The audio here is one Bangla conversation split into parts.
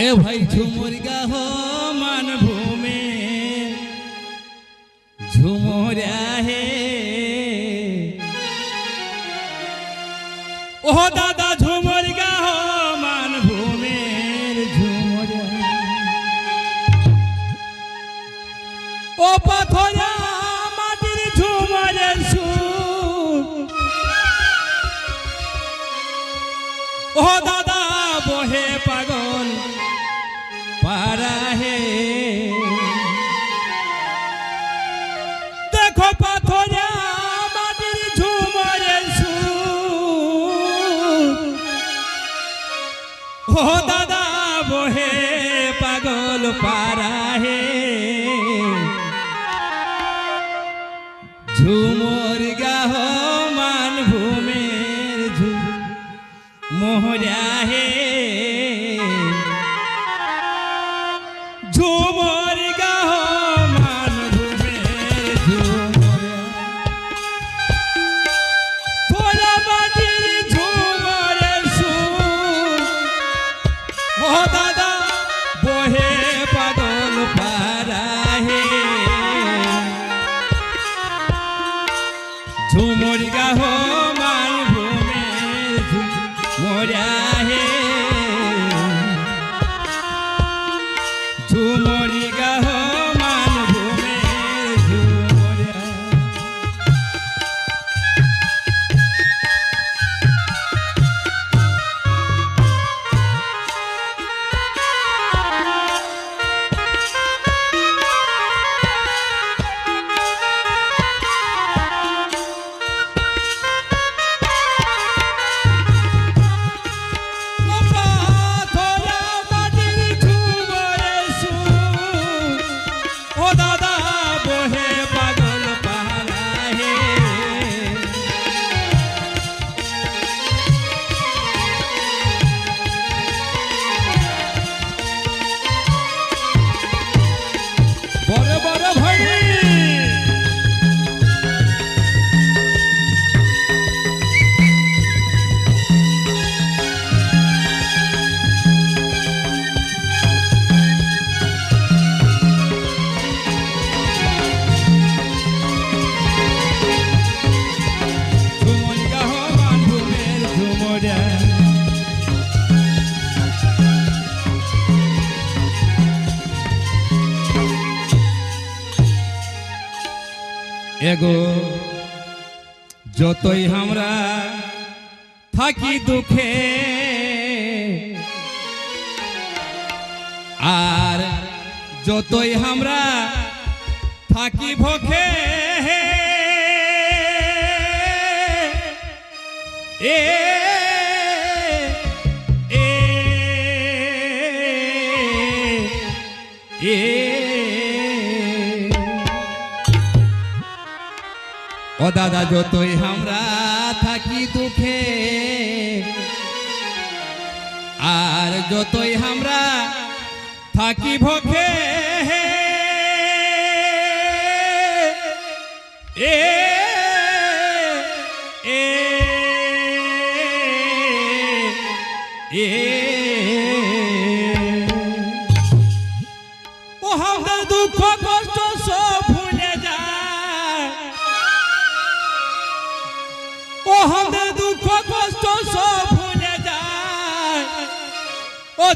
এ ভাই ঝুমুর গাহ। ঝুমর গাহ মান ভূমের ঝুম। মোহরা হে ঝুমর গাহ মান ভূমের ঝুমরা তোরা মাটির ঝুমরের সুর। ও দাদা এগো যতই আমরা থাকি দুঃখে আর যতই আমরা থাকি ভোখে এ ও দাদা যতই আমরা থাকি দুঃখে আর যতই আমরা থাকি ভোখে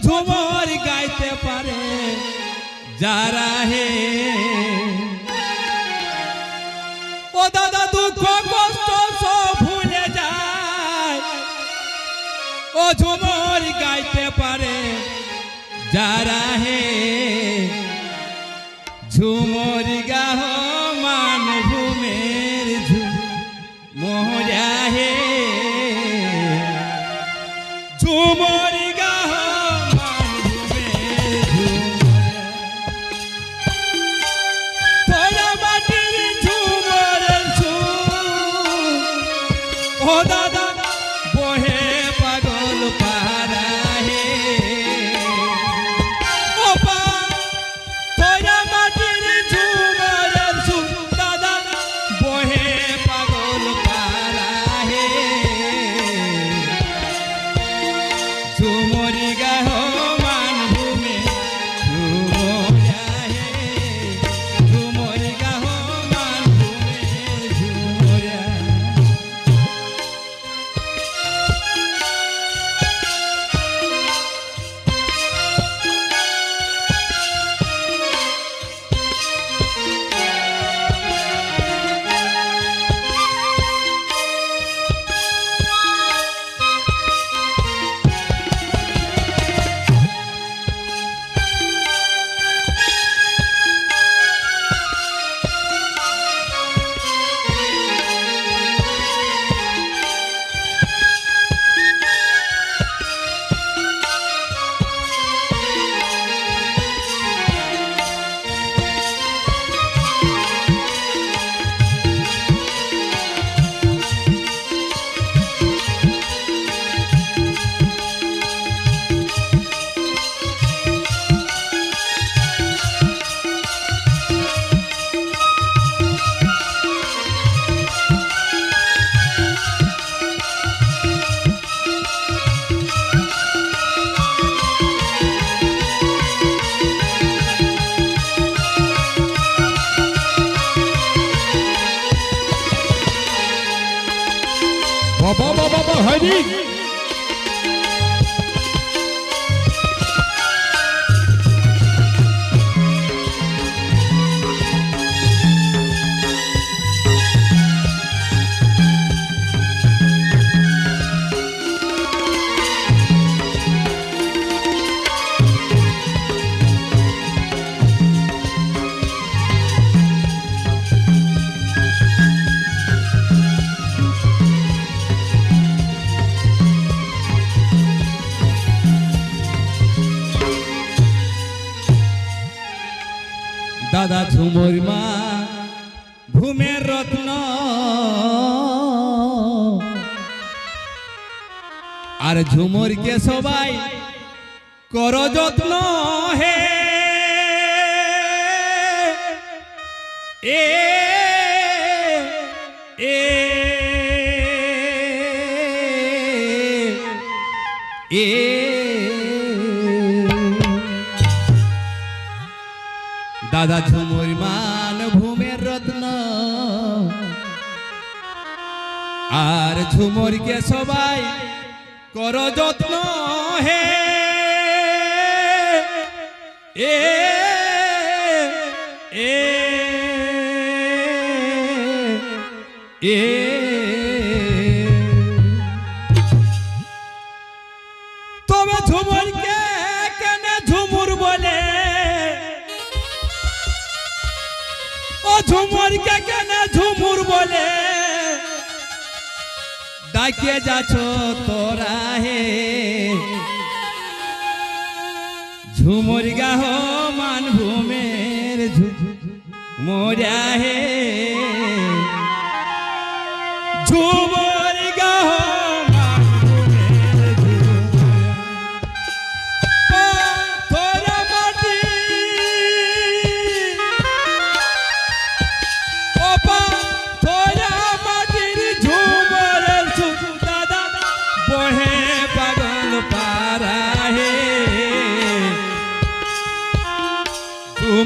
ঝুমর গাইতে পারে যারা হে। ও দাদা, দুঃখ কষ্ট সব ভুলে যায়। ও ঝুমর গাইতে পারে যারা হে। ঝুমর ঠিক ঝুমুর মা ভূমের রত্ন। আর ঝুমুরকে সবাই কর যত্ন হে। এ দাদা ঝুমুর মান ভূমের রত্ন। আর ঝুমুরকে সবাই কর যত্ন হে। এ এ এ ডাকে যাচ্ছ তোরা হে ঝুমুর গাহ মান ভূমের মোরা হে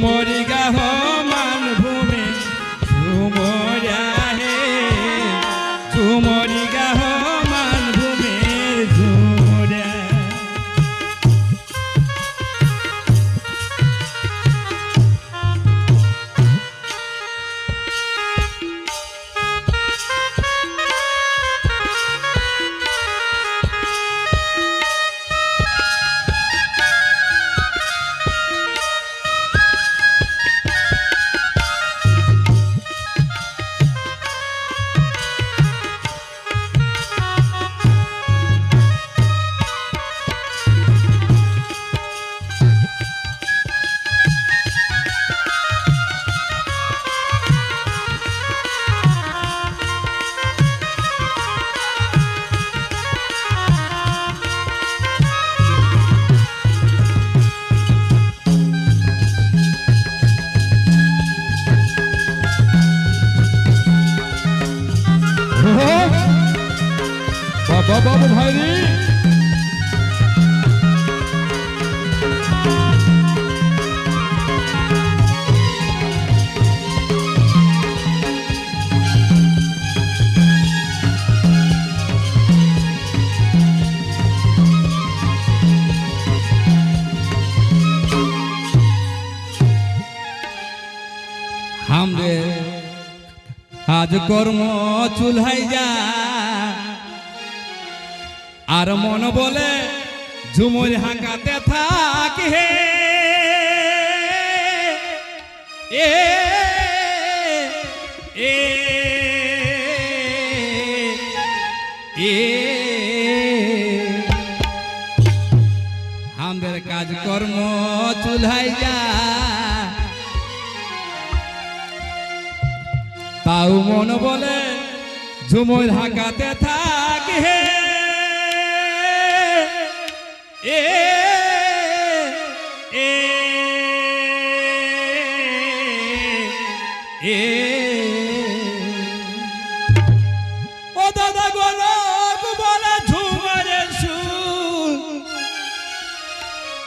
ঝুমরি গাহ আজ কর্ম চুলহাই যা। আর মন বলে ঝুমুর হাঁকাতে থাক হে। এ এ আমাদের কাজ কর্ম চুলহাই যা। তাও মন বলে ঝুমুর হাঁকাতে থাক হে। এ এ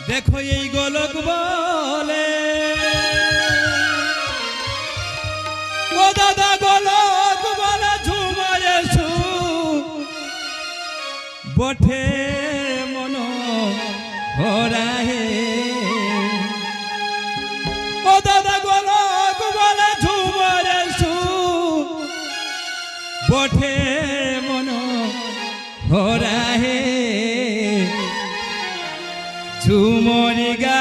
দেখো এই গোলক বলে। দাদা বলে ঝুমরের সুর বঠে মন হরাহে ও দাদা বলে ঝুমরে বঠে মন হরাহে ঝুমরি গাহ